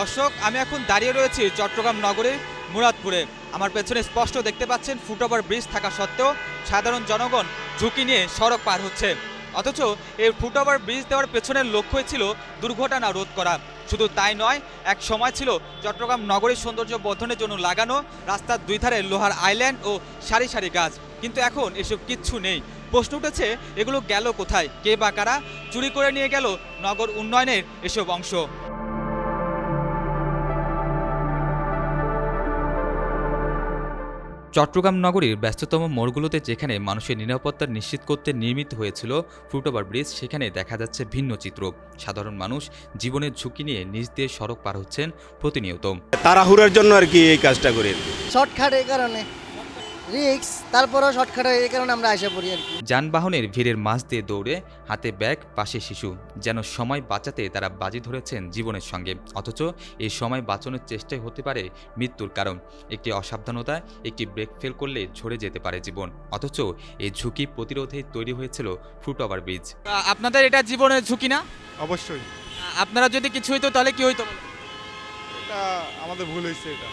দর্শক, আমি এখন দাঁড়িয়ে রয়েছি চট্টগ্রাম নগরীর মুরাদপুরে। আমার পেছনে স্পষ্ট দেখতে পাচ্ছেন ফুটওভার ব্রিজ থাকা সত্ত্বেও সাধারণ জনগণ ঝুঁকি নিয়ে সড়ক পার হচ্ছে। অথচ এই ফুটওভার ব্রিজ দেওয়ার পেছনের লক্ষ্যই ছিল দুর্ঘটনা রোধ করা। শুধু তাই নয়, এক সময় ছিল চট্টগ্রাম নগরীর সৌন্দর্য বর্ধনের জন্য লাগানো রাস্তার দুই ধারে লোহার আইল্যান্ড ও সারি সারি গাছ। কিন্তু এখন এসব কিচ্ছু নেই। প্রশ্ন উঠেছে, এগুলো গেল কোথায়? কে বা কারা? চুরি করে নিয়ে গেল নগর উন্নয়নের এসব অংশ। চট্টগ্রাম নগরীর ব্যস্ততম মোড়গুলোতে যেখানে মানুষের নিরাপত্তা নিশ্চিত করতে নির্মিত হয়েছিল ফুটওভার ব্রিজ সেখানে দেখা যাচ্ছে ভিন্ন চিত্র। সাধারণ মানুষ জীবনের ঝুঁকি নিয়ে নিজ দিয়ে সড়ক পার হচ্ছেন প্রতিনিয়ত। তাড়াহুড়ার জন্য আর কি এই কাজটা করি। শর্টকাট এই কারণে। রিক্স তারপরেও শর্টকাট এই কারণে আমরা এসে পড়ি আর কি। যানবাহনের ভিড়ের মাঝ দিয়ে দৌড়ে হাতে ব্যাগ পাশে শিশু যেন সময় বাঁচাতে তারা বাজি ধরেছেন জীবনের সঙ্গে। অথচ এই সময় বাঁচানোর চেষ্টাই হতে পারে মৃত্যুর কারণ। একটি অসাবধানতা একটি ব্রেক ফেল করলে ঝরে যেতে পারে জীবন। অথচ এই ঝুঁকি প্রতিরোধে তৈরি হয়েছিল ফুটওভার ব্রিজ। আপনাদের এটা জীবনের ঝুঁকি না? অবশ্যই। আপনারা যদি কিছু হইতো তাহলে কি হইতো? এটা আমাদের ভুল হয়েছে এটা।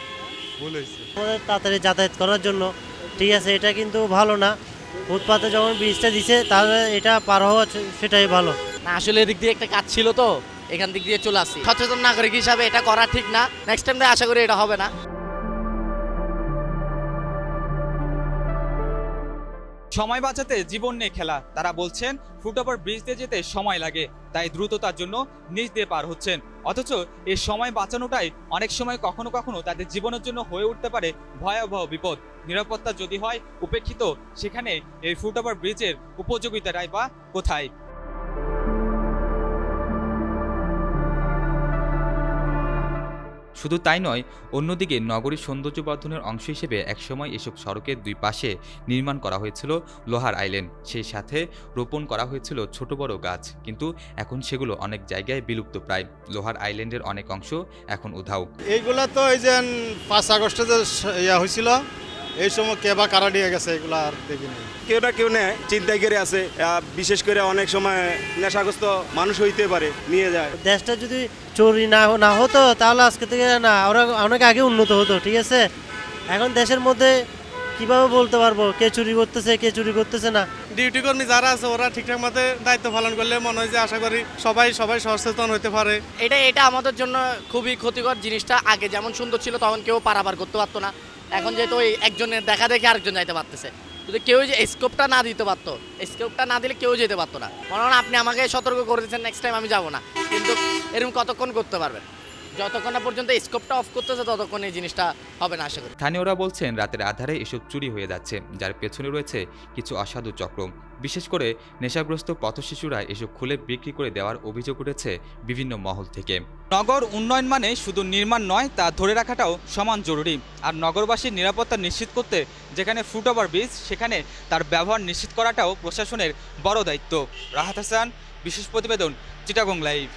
ভুল হয়েছে তাড়াতাড়ি যাতায়াত করার জন্য ঠিক আছে, এটা কিন্তু ভালো না। ফুটপাতে যখন ব্রিজটা দিছে, তাহলে এটা পার হওয়া সেটাই ভালো। না, আসলে এদিক দিয়ে একটা কাজ ছিল তো, এখান দিক দিয়ে চলে আসি সচেতন নাগরিক হিসাবে এটা করা ঠিক না। নেক্সট টাইম আশা করি এটা হবে না। সময় বাঁচাতে জীবন নিয়ে খেলা। তারা বলছেন ফুটওভার ব্রিজ দিয়ে যেতে সময় লাগে, তাই দ্রুততার জন্য নিচ দিয়ে পার হচ্ছেন। অথচ এই সময় বাঁচানোটাই অনেক সময় কখনো কখনো তাদের জীবনের জন্য হয়ে উঠতে পারে ভয়াবহ বিপদ। নিরাপত্তা যদি হয়, উপেক্ষিত সেখানে এই ফুটওভার ব্রিজের উপযোগিতাটাই বা কোথায়? শুধু তাই নয়, অন্যদিকে নগরীর সৌন্দর্য বর্ধনের অংশ হিসেবে একসময় এসব সড়কের দুই পাশে নির্মাণ করা হয়েছিল লোহার আইল্যান্ড। সেই সাথে রোপণ করা হয়েছিল ছোট বড় গাছ, কিন্তু এখন সেগুলো অনেক জায়গায় বিলুপ্ত প্রায়। লোহার আইল্যান্ডের অনেক অংশ এখন উধাও। এইগুলা তো এই যে পাঁচ আগস্টে যে ইয়া হয়েছিল এই সময় কে বা কারা নিয়ে গেছে এগুলা আর দেখিনি। কেউ না কেউ নেয় চিন্তাই করে আছে বিশেষ করে অনেক সময় নেশাগ্রস্ত মানুষ হইতে পারে নিয়ে যায়। দেশটা যদি চুরি না না হতো তাহলে আজকে থেকে না ওরা অনেক আগে উন্নত হতো ঠিক আছে? এখন দেশের মধ্যে কীভাবে বলতে পারব? কে চুরি করতেছে কে চুরি করতেছে না? ডিউটি কর্মী যারা আছে ওরা ঠিকঠাক মতো দায়িত্ব পালন করলে মনে হয় যে আশা করি সবাই সবাই সচেতন হতে পারে। এটা এটা আমাদের জন্য খুবই ক্ষতিকর জিনিসটা। আগে যেমন সুন্দর ছিল তখন কেউ পারাবার করতে পারতো না। এখন যেহেতু ওই একজনের দেখা দেখে আরেকজন যাইতে পারতেছে। যদি কেউ যে স্কোপটা না দিতে পারতো স্কোপটা না দিলে কেউ যেতে পারতো না। কারণ আপনি আমাকে সতর্ক করে দিচ্ছেন নেক্সট টাইম আমি যাব না। কিন্তু এরকম কতক্ষণ করতে পারবেন? যতক্ষণ না পর্যন্ত স্কোপটা অফ করতেছে, ততক্ষণ এই জিনিসটা হবে না, আশা করি। স্থানীয়রা বলছেন, রাতের আধারে এসব চুরি হয়ে যাচ্ছে, যার পেছনে রয়েছে কিছু অসাধু চক্র। বিশেষ করে নেশাগ্রস্ত পথশিশুরা এসব খুলে বিক্রি করে দেওয়ার অভিযোগ উঠেছে বিভিন্ন মহল থেকে। নগর উন্নয়ন মানে শুধু নির্মাণ নয়, তা ধরে রাখাটাও সমান জরুরি। আর নগরবাসীর নিরাপত্তা নিশ্চিত করতে যেখানে ফুটওভার ব্রিজ, সেখানে তার ব্যবহার নিশ্চিত করাটাও প্রশাসনের বড় দায়িত্ব। রাহাত হাসান, বিশেষ প্রতিবেদন, চিটাগং লাইভ।